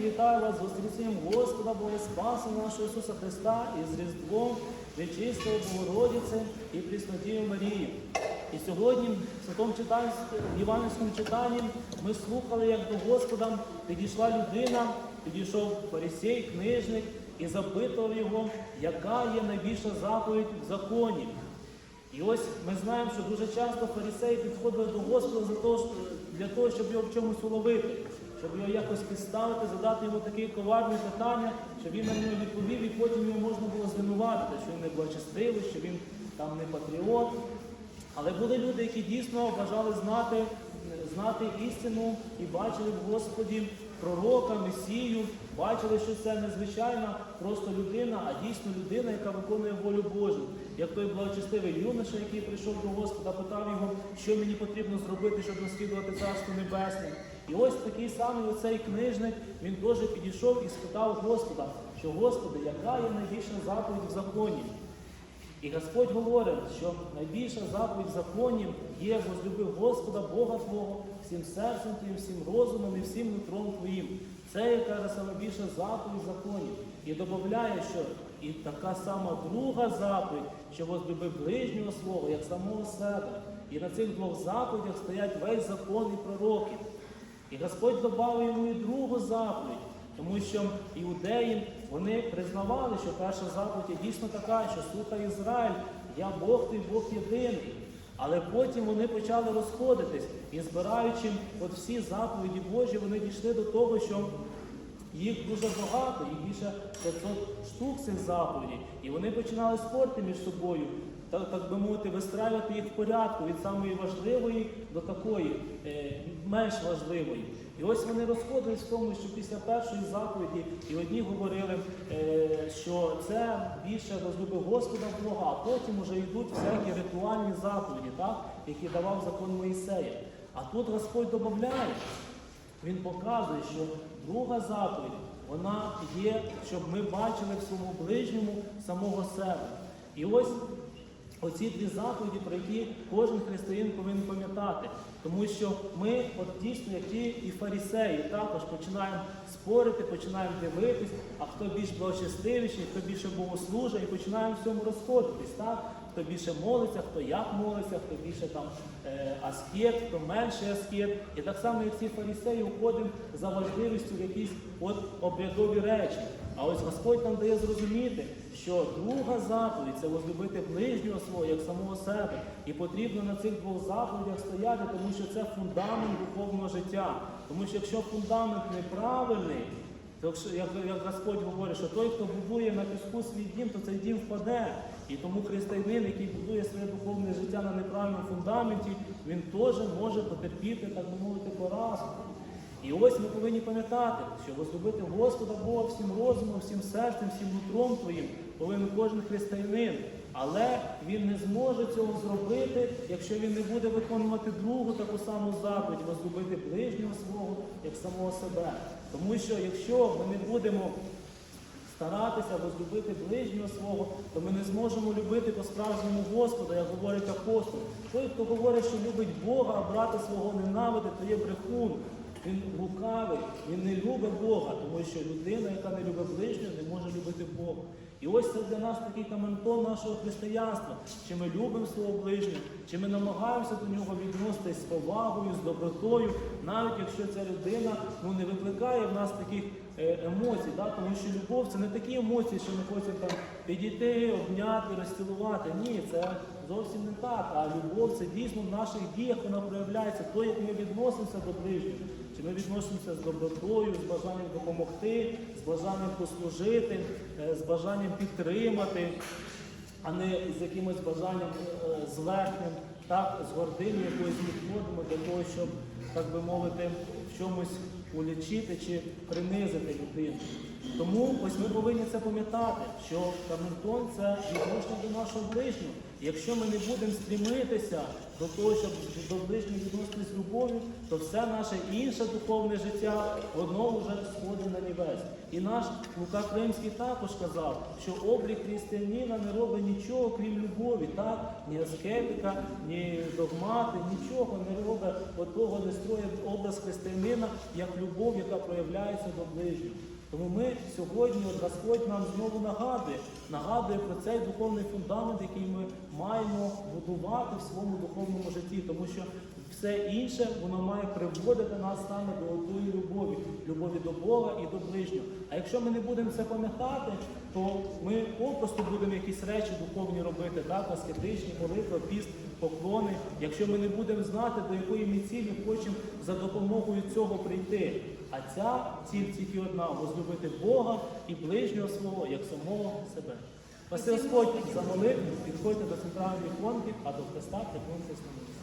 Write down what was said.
Вітаю вас з Воскресінням Господа, Бога Спаса нашого Ісуса Христа і з Різдвом Пречистої Богородиці і Преснодії Марії. І сьогодні в святому читанні, в Іванівському читанні ми слухали, як до Господа підійшла людина, підійшов фарисей, книжник і запитував його, яка є найбільша заповідь в законі. І ось ми знаємо, що дуже часто фарисеї підходили до Господа для того, щоб його в чомусь уловити, щоб його якось підставити, задати йому таке коварне питання, щоб він на нього відповів, і потім його можна було звинуватити, що він не благочестивий, що він там не патріот. Але були люди, які дійсно бажали знати, знати істину і бачили в Господі пророка, Месію, бачили, що це незвичайна просто людина, а дійсно людина, яка виконує волю Божу. Як той благочестивий юноша, який прийшов до Господа, питав його, що мені потрібно зробити, щоб наслідувати Царство Небесне. І ось такий самий оцей книжник, він теж підійшов і спитав Господа, що Господи, яка є найбільша заповідь в законі? І Господь говорить, що найбільша заповідь в законі є возлюби Господа, Бога Твого, всім серцем Твоїм, всім розумом і всім нутром Твоїм. Це є найбільша заповідь в законі. І додає, що і така сама друга заповідь, що возлюби ближнього свого, як самого себе. І на цих двох заповідях стоять весь закон і пророки. І Господь додав йому і другу заповідь, тому що іудеї вони признавали, що перша заповідь дійсно така, що слухай Ізраїль, я Бог ти Бог єдиний. Але потім вони почали розходитись і збираючи от всі заповіді Божі, вони дійшли до того, що їх дуже багато, їх більше 500 штук цих заповідей. І вони починали спорти між собою, так, так би мовити, вистраювати їх в порядку від самої важливої до такої е, менш важливої. І ось вони розходились в тому, що після першої заповіді і одні говорили, е, що це більше возлюби Господа Бога, а потім вже йдуть всякі ритуальні заповіді, так, які давав закон Моїсея. А тут Господь додає, він показує, що друга заповідь, вона є, щоб ми бачили в своєму ближньому самого себе. І ось оці дві заповіді, про які кожен християнин повинен пам'ятати. Тому що ми, от дійсно, як ті і фарисеї, також починаємо спорити, починаємо дивитись, а хто більш благочестивіший, хто більше богослужить, і починаємо в цьому розходитись. Так? Хто більше молиться, хто як молиться, хто більше там е, аскет, хто менше аскет. І так само, як ці фарисеї, уходимо за важливістю в якісь от обрядові речі. А ось Господь нам дає зрозуміти, що друга заповідь це возлюбити ближнього свого як самого себе. І потрібно на цих двох заповідях стояти, тому що це фундамент духовного життя. Тому що якщо фундамент неправильний, то як, як Господь говорить, що той, хто будує на піску свій дім, то цей дім впаде. І тому християнин, який будує своє духовне життя на неправильному фундаменті, він теж може потерпіти, так би мовити, поразку. І ось ми повинні пам'ятати, що возлюбити Господа Бога всім розумом, всім серцем, всім нутром твоїм повинен кожен християнин. Але він не зможе цього зробити, якщо він не буде виконувати другу таку саму заповідь, возлюбити ближнього свого як самого себе. Тому що якщо ми не будемо старатися возлюбити ближнього свого, то ми не зможемо любити по-справжньому Господа, як говорить апостол. Той, хто говорить, що любить Бога, а брата свого ненавидить, то є брехун. Він лукавий, він не любить Бога, тому що людина, яка не любить ближнього, не може любити Бога. І ось це для нас такий каментон нашого християнства. Чи ми любимо свого ближнього, чи ми намагаємося до нього відноситись з повагою, з добротою, навіть якщо ця людина ну, не викликає в нас таких е, емоцій, да? тому що любов це не такі емоції, що ми хочемо там підійти, обняти, розцілувати. Ні, це зовсім не так. А любов це дійсно в наших діях вона проявляється, то, як ми відносимося до ближнього. Чи ми відносимося з добротою, з бажанням допомогти, з бажанням послужити, е, з бажанням підтримати, а не з якимось бажанням е, зверхним, так, з гордині якоїсь відходимо для того, щоб, так би мовити, в чомусь улічити чи принизити людину. Тому ось ми повинні це пам'ятати, що камертон це відношення до нашого ближнього. Якщо ми не будемо стрімитися до того, щоб до ближнього відноситись з любов'ю, то все наше інше духовне життя воно вже сходить на небес. І наш Лука Кримський також казав, що облік християнина не робить нічого, крім любові, так? Ні аскетика, ні догмати, нічого не робить отого, не строїть образ християнина як любов, яка проявляється до ближнього. Тому ми сьогодні, от Господь нам знову нагадує, нагадує про цей духовний фундамент, який ми маємо будувати в своєму духовному житті, тому що все інше воно має приводити нас саме до тої любові, любові до Бога і до ближнього. А якщо ми не будемо це пам'ятати, то ми попросту будемо якісь речі духовні робити, так, аскетичні, молитви, піст, поклони. Якщо ми не будемо знати, до якої ми цілі хочемо за допомогою цього прийти. А ця ціль тільки одна возлюбити Бога і ближнього свого, як самого себе. Василь Господь за молитву, підходьте до центральної іконки, а до Христа приклонитись на молитву.